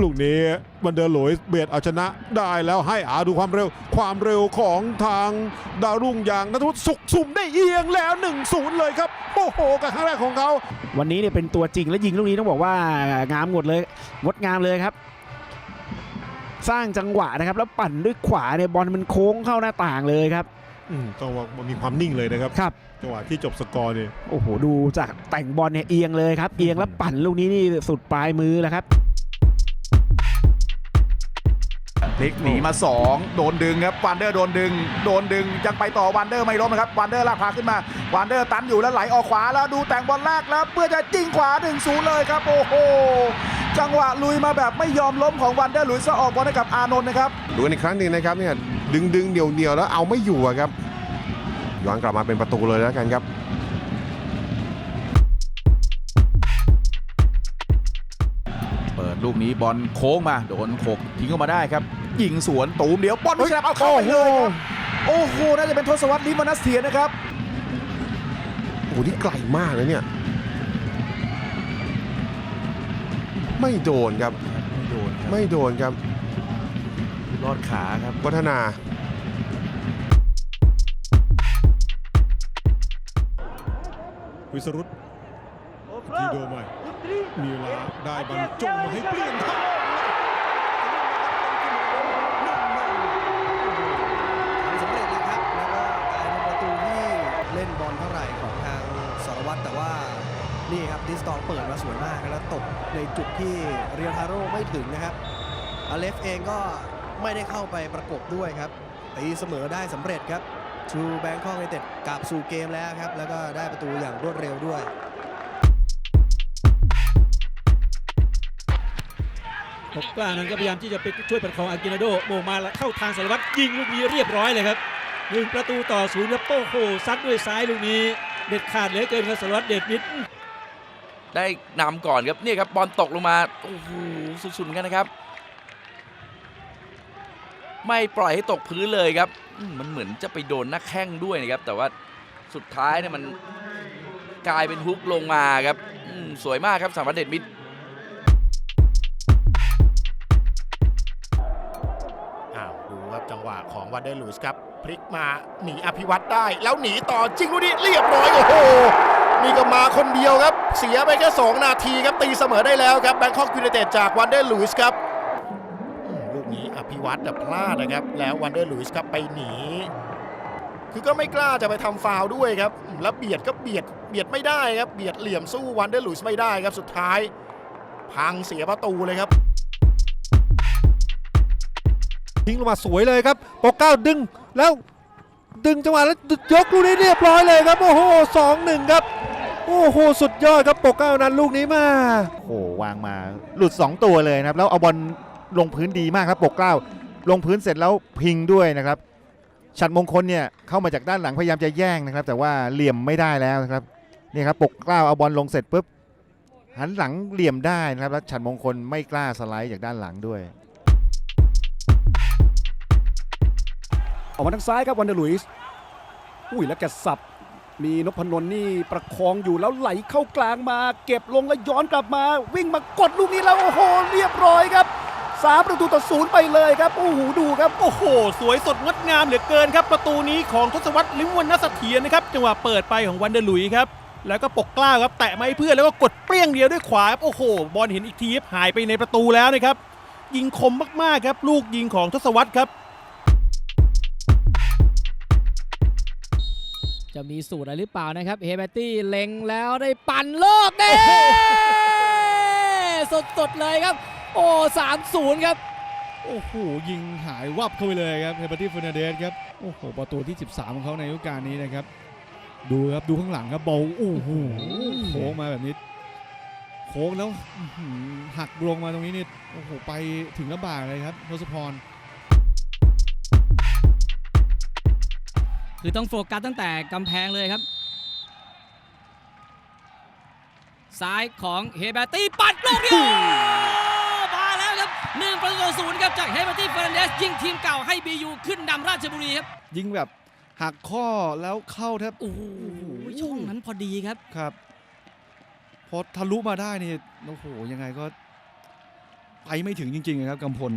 ลูกนี้บันเดอร์หลุยส์เบียดเอาชนะได้แล้วให้อาดูความเร็ว ความเร็วของทางดาวรุ่งอย่างนัทวุฒิสุขสุ่มได้เอียงแล้ว1-0เลยครับ โอ้โหกับครั้งแรกของเขา วันนี้เนี่ยเป็นตัวจริงและยิงลูกนี้ต้องบอกว่างามหมดเลยงดงามเลยครับ สร้างจังหวะนะครับ แล้วปั่นด้วยขวาเนี่ยบอลมันโค้งเข้าหน้าต่างเลยครับอืมต้องว่ามันมีความนิ่งเลยนะครับครับจังหวะที่จบสกอร์เนี่ยโอ้โหดูจากแต่งบอลเนี่ยเอียงเลยครับ เอียงแล้วปั่นลูกนี้นี่สุดปลายมือแล้วครับ ลิกหนีมา 2 โดนดึงครับวันเดอร์โดนดึง โดนดึงยังไปต่อวันเดอร์ไม่ล้มนะครับวันเดอร์ลากพาขึ้นมาวันเดอร์ตันอยู่แล้วไหลออกขวาแล้วดูแต่งบอลแรกแล้วเพื่อจะจิ้งขวา1นศูนย์เลยครับ โอ้โหจังหวะลุยมาแบบไม่ยอมล้มของวันเดอร์หลุยส์ออกบอลให้กับอานนท์นะครับดูกันอีกครั้งหนึ่งนะครับเนี่ยดึงดึงเดี่ยวเดี่ยวแล้วเอาไม่อยู่อะครับย้อนกลับมาเป็นประตูเลยแล้วกันครับ ลูกนี้บอลโค้งมาโดนขกทิ้งเข้ามาได้ครับยิงสวนตูมเดียวบอลไม่แฉลบเอาเข้าไปเลยครับโอ้โหน่าจะเป็นทศวรรษลิมนัสเทียนนะครับโอ้โหนี่ไกลมากเลยเนี่ย ไม่โดนครับ ไม่โดนครับไม่โดนครับรอดขาครับวัฒนาวิสรุต ที่โดใหม่มีเวลาได้บรรจงมาให้เปลี่ยนทางทำสำเร็จเลยครับ แล้วก็กลายเป็นประตูที่เล่นบอลเท่าไหร่ของทางสารวัตรแต่ว่านี่ครับดิสตองเปิดมาสวยมากแล้วตกในจุดที่เรียลทาโร่ไม่ถึงนะครับอเลฟเองก็ไม่ได้เข้าไปประกบด้วยครับตีเสมอได้สำเร็จครับชูแบงคอกในเต็ดกลับสู่เกมแล้วครับ แล้วก็ได้ประตูอย่างรวดเร็วด้วย ปกกล้านั้นก็พยายามที่จะไปช่วยประคองอากินาโดโมงมาแล้วเข้าทางสารวัตรยิงลูกนี้เรียบร้อยเลยครับหนึ่งประตูต่อศูนย์แล้วโป้โหซัดด้วยซ้ายลูกนี้ เด็ดขาดเหลือเกินครับสารวัตรเด็ดนิดได้นำก่อนครับนี่ครับบอลตกลงมาโอ้โหสุดๆเหมือนกันนะครับ ไม่ปล่อยให้ตกพื้นเลยครับ มันเหมือนจะไปโดนหน้าแข้งด้วยนะครับ แต่ว่าสุดท้ายเนี่ยมันกลายเป็นฮุกลงมาครับสวยมากครับสามวัตรเดชมิตร งหวะของวันเดอร์ลุยส์ครับ พลิกมาหนีอภิวัตได้ แล้วหนีต่อจริงลูกนี้เรียบร้อย โอ้โห นี่ก็มาคนเดียวครับ เสียไปแค่ 2 นาทีครับ ตีเสมอได้แล้วครับแบงคอกยูไนเต็ดจากวันเดอร์ลุยส์ครับลูกนี้อภิวัตแต่พลาดนะครับ แล้ววันเดอร์ลุยส์ครับไปหนี คือก็ไม่กล้าจะไปทำฟาวล์ด้วยครับ แล้วเบียดก็เบียดเบียดไม่ได้ครับเบียดเหลี่ยมสู้วันเดอร์ลุยส์ไม่ได้ครับสุดท้าย พังเสียประตูเลยครับ ทิ้งลงมาสวยเลยครับปกเก้าดึงแล้วดึงจังหวะแล้วยกลูกนี้เรียบร้อยเลยครับโอ้โหสองหนึ่งครับโอ้โหสุดยอดครับปกเก้านั้นลูกนี้มาโอ้โหวางมาหลุด 2 ตัวเลยนะครับแล้วเอาบอลลงพื้นดีมากครับปกเกล้าลงพื้นเสร็จแล้วพิงด้วยนะครับฉัดมงคลเนี่ยเข้ามาจากด้านหลังพยายามจะแย่งนะครับ แต่ว่าเหลี่ยมไม่ได้แล้วนะครับนี่ครับปกเกล้าเอาบอลลงเสร็จปุ๊บหันหลังเหลี่ยมได้นะครับแล้วฉัดมงคลไม่กล้าสไลด์จากด้านหลังด้วย ออกมาทางซ้ายครับวันเดอร์ลุยส์อุ้ยแล้วแกสับ มีนพนนนี่ประคองอยู่แล้วไหลเข้ากลางมา เก็บลงแล้วย้อนกลับมา วิ่งมากดลูกนี้แล้วโอ้โหเรียบร้อยครับสามประตูต่อศูนย์ไปเลยครับโอ้โหดูครับ โอ้โห สวยสดงดงามเหลือเกินครับ ประตูนี้ของทศวรรษลิมวันนัสเทียนนะครับจังหวะเปิดไปของวันเดอร์ลุยครับ แล้วก็ปกกล้าครับแตะไม่เพื่อนแล้วก็กดเปรี้ยงเดียวด้วยขวาครับโอ้โห บอลเห็นอีกทีหายไปในประตูแล้วนะครับยิงคมมากๆครับ ลูกยิงของทศวรรษครับ จะมีสูตรอะไรหรือเปล่านะครับ เฮเบตตี้เล็งแล้วได้ปั่นโลกเด้สดๆเลยครับ โอ้สามศูนย์ครับ โอ้โห ยิงหายวับเข้าไปเลยครับ เฮเบอร์ตี้เฟอร์นันเดสครับ โอ้โห ประตูที่ 13 ของเขาในฤดูกาลนี้นะครับ ดูครับ ดูข้างหลังครับบอลโอ้โหโค้งมาแบบนี้ โค้งแล้วหักลงมาตรงนี้นี่ โอ้โห ไปถึงลำบากเลยครับทศพร คือต้องโฟกัสตั้งแต่กำแพงเลยครับซ้ายของเฮเบตตี้ปัดลูกเดียวมาแล้วครับหนึ่งประตูต่อศูนย์ครับจากเฮเบตตี้เฟรนเดสยิงทีมเก่าให้บียูขึ้นนำราชบุรีครับ ยิงแบบหักข้อแล้วเข้าแทบโอ้โหช่องนั้นพอดีครับครับพอทะลุมาได้นี่โอ้โหยังไงก็ไปไม่ถึงจริงๆครับกำพล